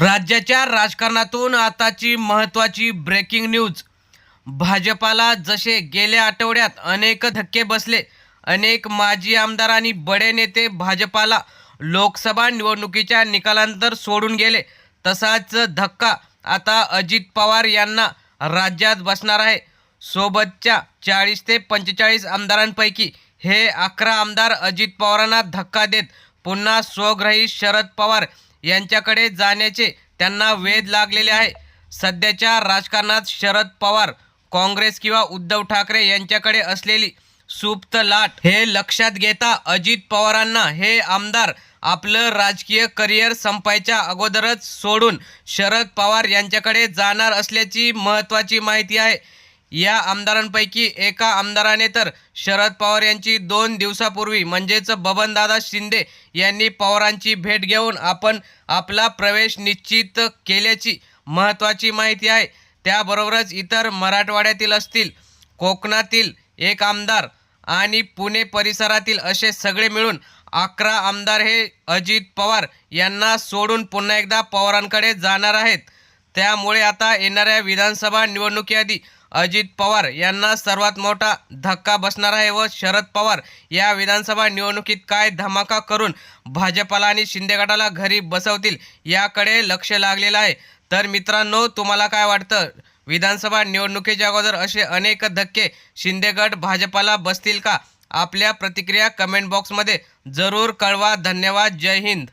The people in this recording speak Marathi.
राज्याच्या राजकारणातून आताची महत्त्वाची ब्रेकिंग न्यूज भाजपाला जसे गेल्या आठवड्यात अनेक धक्के बसले अनेक माजी आमदार आणि बडे नेते भाजपाला लोकसभा निवडणुकीच्या निकालानंतर सोडून गेले. तसाच धक्का आता अजित पवार यांना राज्यात बसणार आहे. सोबतच्या चाळीस ते पंचेचाळीस आमदारांपैकी हे अकरा आमदार अजित पवारांना धक्का देत पुन्हा स्वग्रही शरद पवार यांच्याकडे जाण्याचे त्यांना वेध लागलेले आहे. सध्याच्या राजकारणात शरद पवार काँग्रेस किंवा उद्धव ठाकरे यांच्याकडे असलेली सुप्त लाट हे लक्षात घेता अजित पवारांना हे आमदार आपलं राजकीय करिअर संपायच्या अगोदरच सोडून शरद पवार यांच्याकडे जाणार असल्याची महत्त्वाची माहिती आहे. या आमदारांपैकी एका आमदाराने तर शरद पवार यांची दोन दिवसापूर्वी म्हणजेच बबनदादा शिंदे यांनी पवारांची भेट घेऊन आपण आपला प्रवेश निश्चित केल्याची महत्त्वाची माहिती आहे. त्याबरोबरच इतर मराठवाड्यातील असतील कोकणातील एक आमदार आणि पुणे परिसरातील असे सगळे मिळून अकरा आमदार हे अजित पवार यांना सोडून पुन्हा एकदा पवारांकडे जाणार आहेत. त्यामुळे आता येणाऱ्या विधानसभा निवडणुकीआधी अजित पवार यांना सर्वात मोठा धक्का बसणार आहे व शरद पवार या विधानसभा निवडणुकीत काय धमाका करून भाजपाला आणि शिंदे गटाला घरी बसवतील याकडे लक्ष लागलेलं आहे. तर मित्रांनो तुम्हाला काय वाटतं? विधानसभा निवडणुकीच्या अगोदर असे अनेक धक्के शिंदे गट भाजपाला बसतील का? आपल्या प्रतिक्रिया कमेंट बॉक्समध्ये जरूर कळवा. धन्यवाद. जय हिंद.